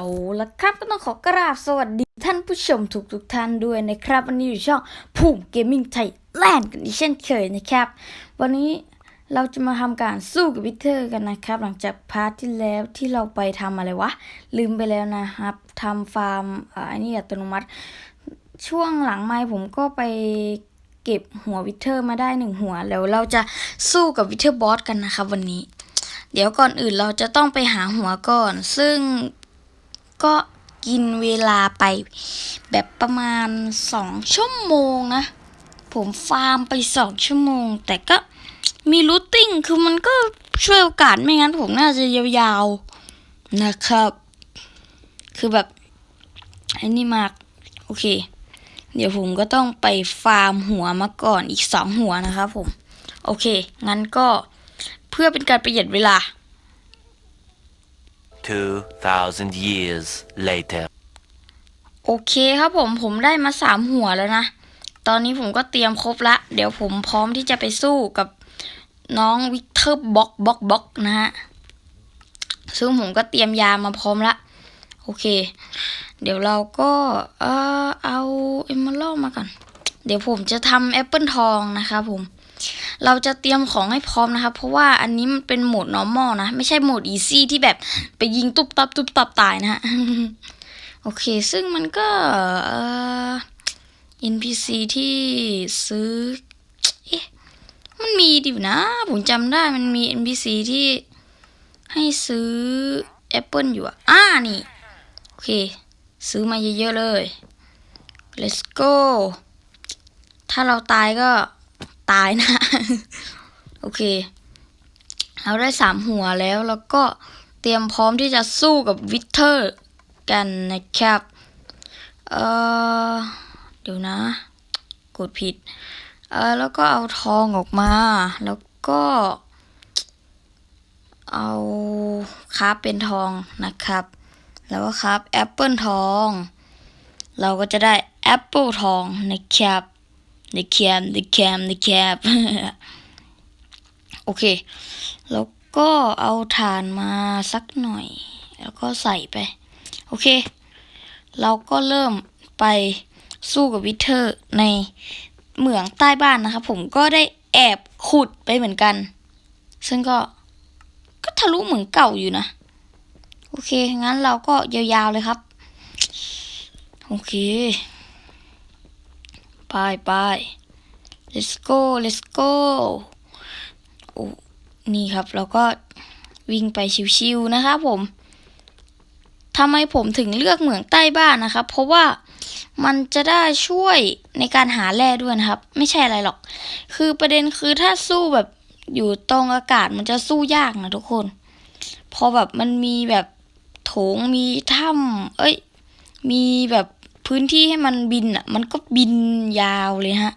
เอาละครับก็ต้องขอกราบสวัสดีท่านผู้ชมทุกทุกๆท่านด้วยนะครับ วันนี้อยู่ช่องภูมิเกมมิ่งไทยแลนด์กันอีกเช่นเคยนะครับ วันนี้เราจะมาทำการสู้กับวิเทอร์กันนะครับ หลังจากพาร์ทที่แล้วที่เราไปทำอะไรวะ ลืมไปแล้วนะครับทำฟาร์มอันนี้อัตโนมัติ ช่วงหลังไม้ผมก็ไปเก็บหัววิเทอร์มาได้หนึ่งหัวแล้วเราจะสู้กับวิเทอร์บอสกันนะครับ วันนี้เดี๋ยวก่อนอื่นเราจะต้องไปหาหัวก่อน ซึ่ง ก็กินเวลาไปแบบประมาณสองชั่วโมงนะ ผมฟาร์มไปสองชั่วโมง แต่ก็มีรูทติ้งคือมันก็ช่วยโอกาสไม่งั้นผมน่าจะยาวๆนะครับ คือแบบไอ้นี่มาก โอเค เดี๋ยวผมก็ต้องไปฟาร์มหัวมาก่อนอีกสองหัวนะครับผม โอเค งั้นก็เพื่อเป็นการประหยัดเวลา 2,000 years later. โอเคครับผมผมได้มาสามหัวแล้วนะ ตอนนี้ผมก็เตรียมครบละ เดี๋ยวผมพร้อมที่จะไปสู้กับน้องวิกเตอร์บ็อกบ็อกบ็อกนะฮะ ซึ่งผมก็เตรียมยามาพร้อมละ โอเค เดี๋ยวเราก็เออเอาเอมเมอรัลมาก่อน เดี๋ยวผมจะทำแอปเปิลทองนะครับผม เราจะเตรียมของให้พร้อมนะครับเพราะว่าอันนี้มันเป็นโหมด normal นะ ไม่ใช่โหมด easy ที่แบบไปยิงตุ๊บตับตุ๊บตับตายนะฮะ โอเค ซึ่งมันก็เอ่อ NPC ที่ซื้อ เอ๊ะ มันมีดิวนะ ผมจำได้มันมี NPC ที่ให้ซื้อแอปเปิลอยู่อะอ่า นี่ โอเค ซื้อมาเยอะๆเลย let's go ถ้าเราตายก็ ตายนะ โอเค เราได้สามหัวแล้วแล้วก็เตรียมพร้อมที่จะสู้กับวิเทอร์กันนะครับ เออเดี๋ยวนะ กดผิด เออแล้วก็เอาทองออกมา แล้วก็ เอาคราฟเป็นทองนะครับ แล้วก็คราฟแอปเปิลทอง เราก็จะได้แอปเปิลทองนะครับ ในแคมในแคมในแคมโอเค แล้วก็เอาถ่านมาสักหน่อย แล้วก็ใส่ไป โอเค เราก็เริ่มไปสู้กับวิเทอร์ในเหมืองใต้บ้านนะครับผมก็ได้แอบขุดไปเหมือนกัน ซึ่งก็ก็ทะลุเหมืองเก่าอยู่นะ โอเค งั้นเราก็ยาวๆเลยครับ โอเค ไปไป let's go let's go โอ้นี่ครับเราก็วิ่งไปชิวๆนะครับผมทำไมผมถึงเลือกเหมืองใต้บ้านนะครับ เพราะว่ามันจะได้ช่วยในการหาแร่ด้วยนะครับ ไม่ใช่อะไรหรอก คือประเด็นคือถ้าสู้แบบอยู่ตรงอากาศมันจะสู้ยากนะทุกคน พอแบบมันมีแบบโถงมีถ้ำเอ้ย มีแบบ พื้นที่ให้มันบินอะ มันก็บินยาวเลยฮะ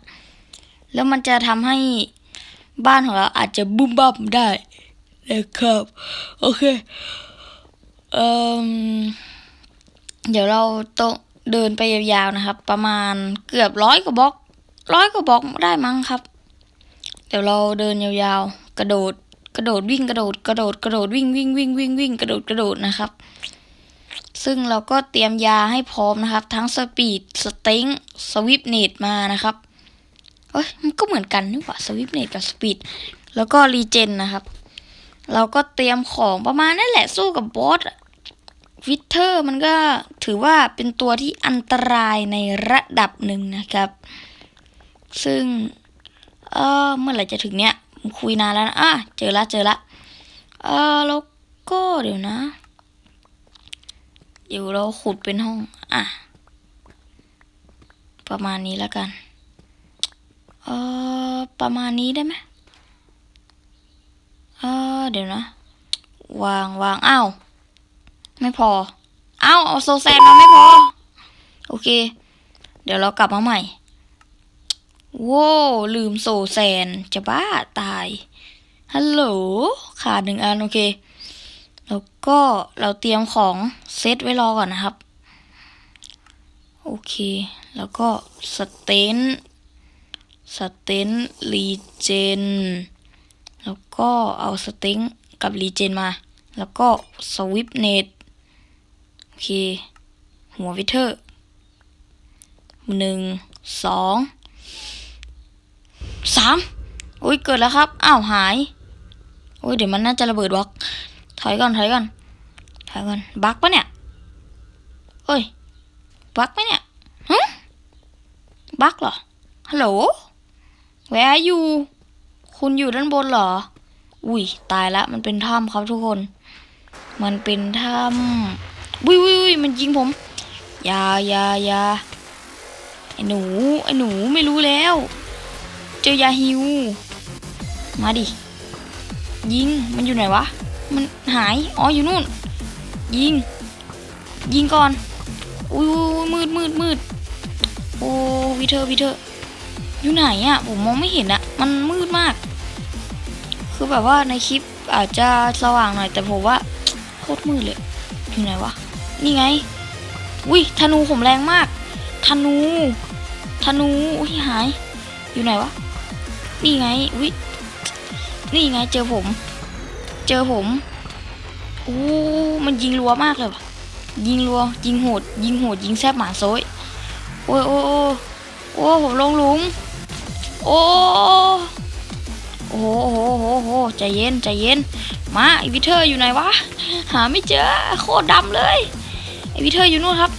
แล้วมันจะทำให้บ้านของเราอาจจะบุ้มบั่มได้นะครับ โอเคเอ่มเดี๋ยวเราโตะเดินไปยาวๆนะครับ ประมาณเกือบร้อยกว่าบล็อกร้อยกว่าบล็อกได้มั้งครับ เดี๋ยวเราเดินยาวๆ กระโดด กระโดดวิ่งกระโดด กระโดดกระโดดวิ่งวิ่งวิ่งวิ่งวิ่งกระโดดกระโดดนะครับ ซึ่งเราก็เตรียมยาให้พร้อมนะครับ ทั้งสปีดสต็งสวิปเนตมานะครับเอ้ยมันก็เหมือนกันนี่หว่าสวิปเนตกับสปีดแล้วก็รีเจนนะครับ เราก็เตรียมของประมาณนั่นแหละสู้กับบอสวิเทอร์มันก็ถือว่าเป็นตัวที่อันตรายในระดับหนึ่งนะครับ ซึ่ง เออเมื่อไหร่จะถึงเนี้ยคุยนานแล้วนะอะเจอละเจอละเออแล้วก็เดี๋ยวนะ เดี๋ยวเราขุดเป็นห้อง อะ ประมาณนี้แล้วกัน เออประมาณนี้ได้ไหมเออเดี๋ยวนะ วางวางอ้าว ไม่พอ อ้าว เอาโซแซนมาไม่พอ โอเค เดี๋ยวเรากลับมาใหม่โว้ลืมโซแซน จะบ้าตาย ฮัลโหล ขาดหนึ่งอัน โอเค ก็เราเตรียมของเซตไว้รอก่อนนะครับ โอเค แล้วก็สเตนสเตนรีเจน แล้วก็เอาสเต็งกับรีเจนมา แล้วก็สวิปเนตโอเค หัววิเทอร์หนึ่งสองสามโอ้ยเกิดแล้วครับ อ้าวหาย โอ้ยเดี๋ยวมันน่าจะระเบิดบล็อก ถอยก่อนถอยก่อนถอยก่อนบักปะเนี่ยเอ้ยบักไหมเนี่ยฮะบักเหรอฮัลโหล where are you คุณอยู่ด้านบนเหรอ อุ้ยตายละมันเป็นถ้ำครับทุกคน มันเป็นถ้ำอุ้ยอุ้ยมันยิงผมยายายาไอหนูไอหนูไม่รู้แล้ว เจอยาฮิว มาดิ ยิงมันอยู่ไหนวะ มันหาย อ๋ออยู่นู่น ยิง ยิงก่อน อุ้ยมืดมืดมืดโอ้วิเทอร์วิเทอร์อยู่ไหนอะผมมองไม่เห็นอะมันมืดมาก คือแบบว่าในคลิปอาจจะสว่างหน่อย แต่ผมว่าโคตรมืดเลย อยู่ไหนวะ นี่ไง อุ้ยธนูผมแรงมาก ธนู ธนู อุ้ยหาย อยู่ไหนวะ นี่ไง อุ้ยนี่ไงเจอผม เจอผมโอ้มันยิงรัวมากเลยว่ะ ยิงรัว ยิงโหด ยิงโหด ยิงแซบหมาโซยโอ้ยโอ้ยโอ้โอ้ผมลงหลุม โอ้โอ้โหโอ้โหโอ้โหโอ้โหใจเย็นใจเย็น มาไอวิเทอร์อยู่ไหนวะ หาไม่เจอ โคตรดำเลยไอวิเทอร์อยู่นู่นครับ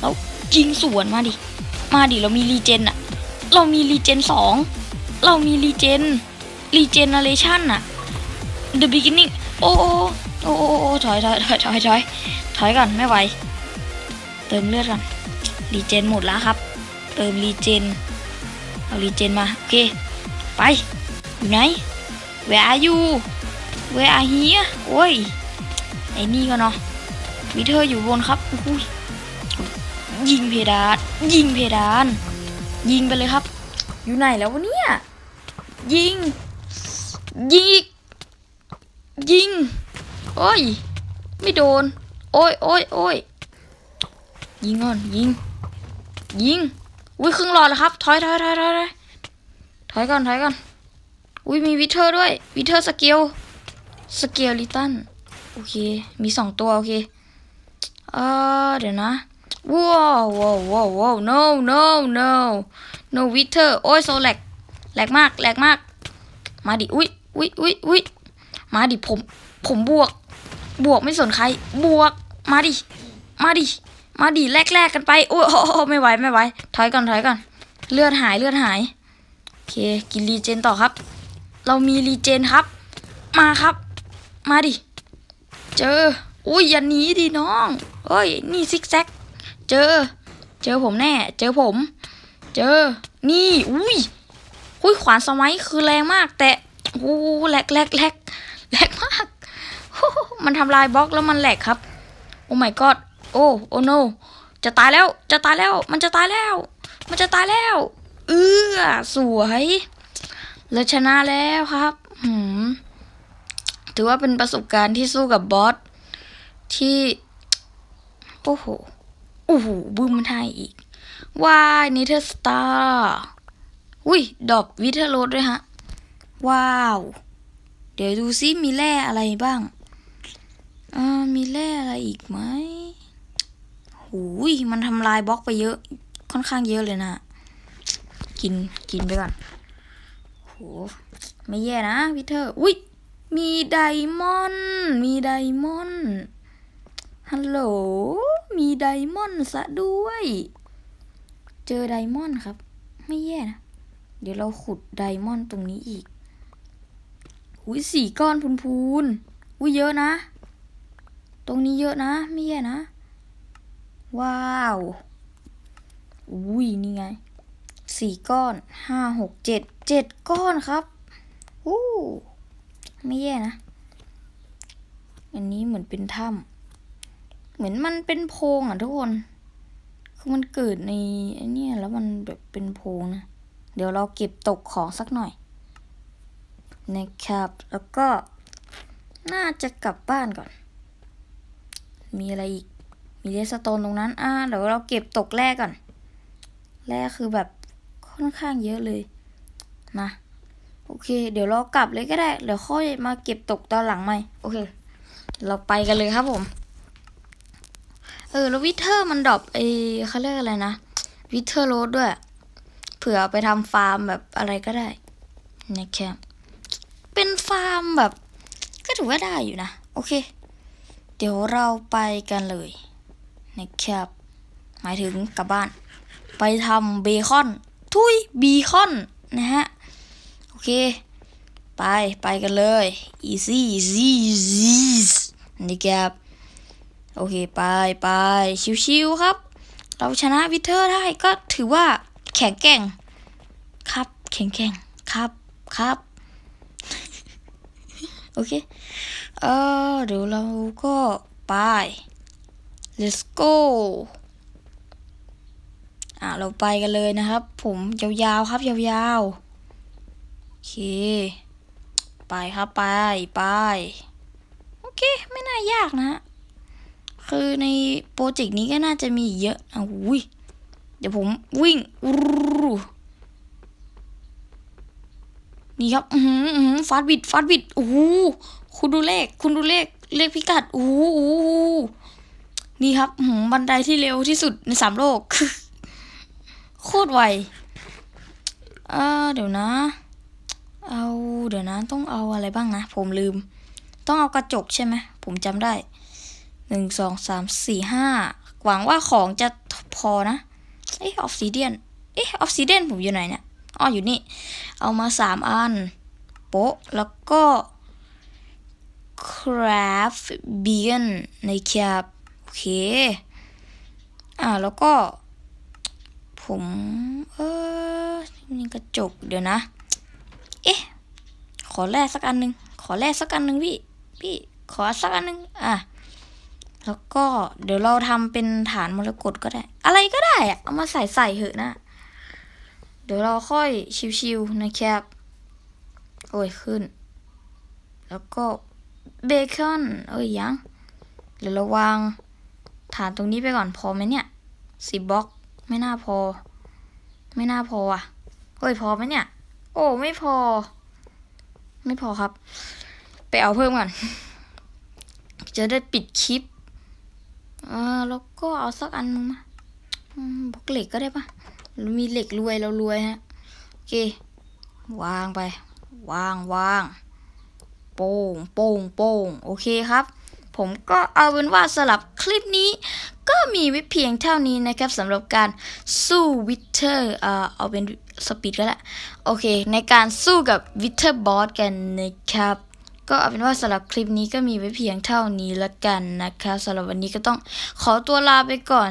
เรายิงสวนมาดิ มาดิเรามีรีเจนอะเรามีรีเจนสอง เรามีรีเจนรีเจนเนเรชั่นอะ The beginning โอ้โอ้โอ้โอ้ถอยถอยถอยถอยถอยถอยก่อนไม่ไหว เติมเลือดก่อนรีเจนหมดแล้วครับ เติมรีเจนเอารีเจนมา โอเค ไป อยู่ไหน Where are you Where are here โอ้ยไอ้นี่ก็เนาะวิเทออยู่บนครับอุ้ยยิงเพดาน ยิงเพดาน ยิงไปเลยครับ อยู่ไหนแล้ววะเนี่ย ยิง ยิงอีก ยิง โอ้ย ไม่โดน โอ้ยโอ้ยโอ้ยยิงก่อน ยิง ยิง อุ้ยครึ่งหลอดแล้วครับ ถอยถอยถอยถอยถอยถอยก่อนถอยก่อน อุ้ยมีวิเทอร์ด้วย วิเทอร์สเกล สเกลลิตัน โอเค มีสองตัวโอเค เออเดี๋ยวนะ ว้าวว้าวว้าวว้าว no no no no วิเทอร์ โอ้ยโซแลกแหลกมากแหลกมาก มาดิ อุ้ยอุ้ยอุ้ยอุ้ย มาดิผม ผมบวก บวกไม่สนใคร บวก มาดิ มาดิ มาดิแลกแลกกันไป โอ้ยโอ้โอ้ไม่ไหวไม่ไหว ถอยก่อนถอยก่อน เลือดหายเลือดหาย โอเค กินรีเจนต่อครับ เรามีรีเจนครับ มาครับ มาดิ เจอ อุ้ยอย่าหนีดิน้องเอ้ย นี่ซิกแซก เจอ เจอผมแน่ เจอผม เจอ นี่ อุ้ยอุ้ยขวานสมัยคือแรงมาก แต่โอ้แหลกแหลกแหลก แหลกมากมันทำลายบล็อกแล้วมันแหลกครับ โอ้ my god โอ้ โอ้ no จะตายแล้ว จะตายแล้ว มันจะตายแล้ว มันจะตายแล้ว เอื้อสวยเราชนะแล้วครับหืมถือว่าเป็นประสบการณ์ที่สู้กับบอสที่ โอ้โห โอ้โหบึ้มมันให้อีกว้ายนิเทอร์สตาร์ อุ้ย ดอกวิเทอร์โรดด้วยฮะ ว้าว เดี๋ยวดูซิมีแร่อะไรบ้างอ่ามีแร่อะไรอีกไหมหูยมันทำลายบล็อกไปเยอะ ค่อนข้างเยอะเลยนะ กินกินไปก่อนโหไม่แย่นะวิเทอร์อุ้ยมีไดมอนด์มีไดมอนด์ฮัลโหล มีไดมอนด์ซะด้วย เจอไดมอนด์ครับ ไม่แย่นะ เดี๋ยวเราขุดไดมอนด์ตรงนี้อีก อุ้ยสี่ก้อนพูนๆอุ้ยเยอะนะ ตรงนี้เยอะนะ ไม่แย่นะ ว้าว อุ้ยนี่ไงสี่ก้อนห้าหกเจ็ดเจ็ดก้อนครับอู้ไม่แย่นะ อันนี้เหมือนเป็นถ้ำเหมือนมันเป็นโพรงอะทุกคน คือมันเกิดในไอ้เนี่ยแล้วมันแบบเป็นโพรงนะ เดี๋ยวเราเก็บตกของสักหน่อย นะครับ แล้วก็ น่าจะกลับบ้านก่อน มีอะไรอีก มีเลสโตนตรงนั้น อ่า เดี๋ยวเราเก็บตกแรกก่อน แรกคือแบบค่อนข้างเยอะเลยมาโอเค เดี๋ยวเรากลับเลยก็ได้ เดี๋ยวค่อยมาเก็บตกตอนหลังใหม่ โอเค เราไปกันเลยครับผม เออ แล้ววิเทอร์มันดรอปไอเขาเรียกอะไรนะ วิเทอร์โรดด้วย เผื่อไปทำฟาร์มแบบอะไรก็ได้นะครับ เป็นฟาร์มแบบ ก็ถือว่าได้อยู่นะ โอเค เดี๋ยวเราไปกันเลยนะครับ หมายถึงกลับบ้าน ไปทำเบคอน ทุยเบคอนนะฮะ โอเค ไป ไปกันเลย easy easy easy นะครับโอเค ไปไปชิวๆครับ เราชนะวิเทอร์ได้ก็ถือว่าแข็งแกร่ง ครับ แข็งแกร่ง ครับ ครับ โอเค เออเดี๋ยวเราก็ไป let's go อะเราไปกันเลยนะครับ ผมยาวๆครับยาวๆ โอเค ไปครับไปไป โอเค ไม่น่ายากนะฮะคือในโปรเจกต์นี้ก็น่าจะมีเยอะอะอุ้ยเดี๋ยวผมวิ่งอู้ นี่ครับ อือหืออือหือฟาดบิดฟาดบิดโอ้โหคุณดูเลข คุณดูเลข เลขพิกัดโอ้โหโอ้นี่ครับหือบันไดที่เร็วที่สุดในสามโลก โคตรไวเออเดี๋ยวนะ เอาเดี๋ยวนะ ต้องเอาอะไรบ้างนะ ผมลืม ต้องเอากระจกใช่ไหม ผมจำได้หนึ่งสองสามสี่ห้าหวังว่าของจะพอนะ เอ๊ะออฟซิเดียน เอ๊ะออฟซิเดียนผมอยู่ไหนเนี่ย อ๋ออยู่นี่ เอามาสามอัน โปะ แล้วก็ craft beacon ในแคปโอเค อ่า แล้วก็ ผมเออนี่กระจกเดี๋ยวนะ เอ๊ะ ขอแลกสักอันหนึ่งขอแลกสักอันหนึ่งพี่ พี่ ขอสักอันหนึ่งอะแล้วก็เดี๋ยวเราทำเป็นฐานมรกตก็ได้ อะไรก็ได้อะเอามาใส่ใส่เหอะนะ เดี๋ยวเราค่อยชิวๆนะครับ โอ้ยขึ้น แล้วก็เบคอนเอ้ยยังเดี๋ยวเราวางฐานตรงนี้ไปก่อนพอไหมเนี่ยสิบบล็อกไม่น่าพอ ไม่น่าพออะเฮ้ยพอไหมเนี่ย โอ้ไม่พอ ไม่พอครับ ไปเอาเพิ่มก่อนจะได้ปิดคลิปเออแล้วก็เอาสักอันนึงมาบล็อกเหล็กก็ได้ปะ มีเหล็กรวยเรารวยฮะโอเควางไป วางวางโป้งโป้งโป้งโอเคครับ ผมก็เอาเป็นว่าสลับคลิปนี้ ก็มีไว้เพียงเท่านี้นะครับสำหรับการสู้วิเทอร์เอ่อเอาเป็นสปีดก็แล้วโอเค ในการสู้กับวิเทอร์บอสกันนะครับก็เอาเป็นว่าสำหรับคลิปนี้ก็มีไว้เพียงเท่านี้ละกันนะคะสำหรับวันนี้ก็ต้องขอตัวลาไปก่อน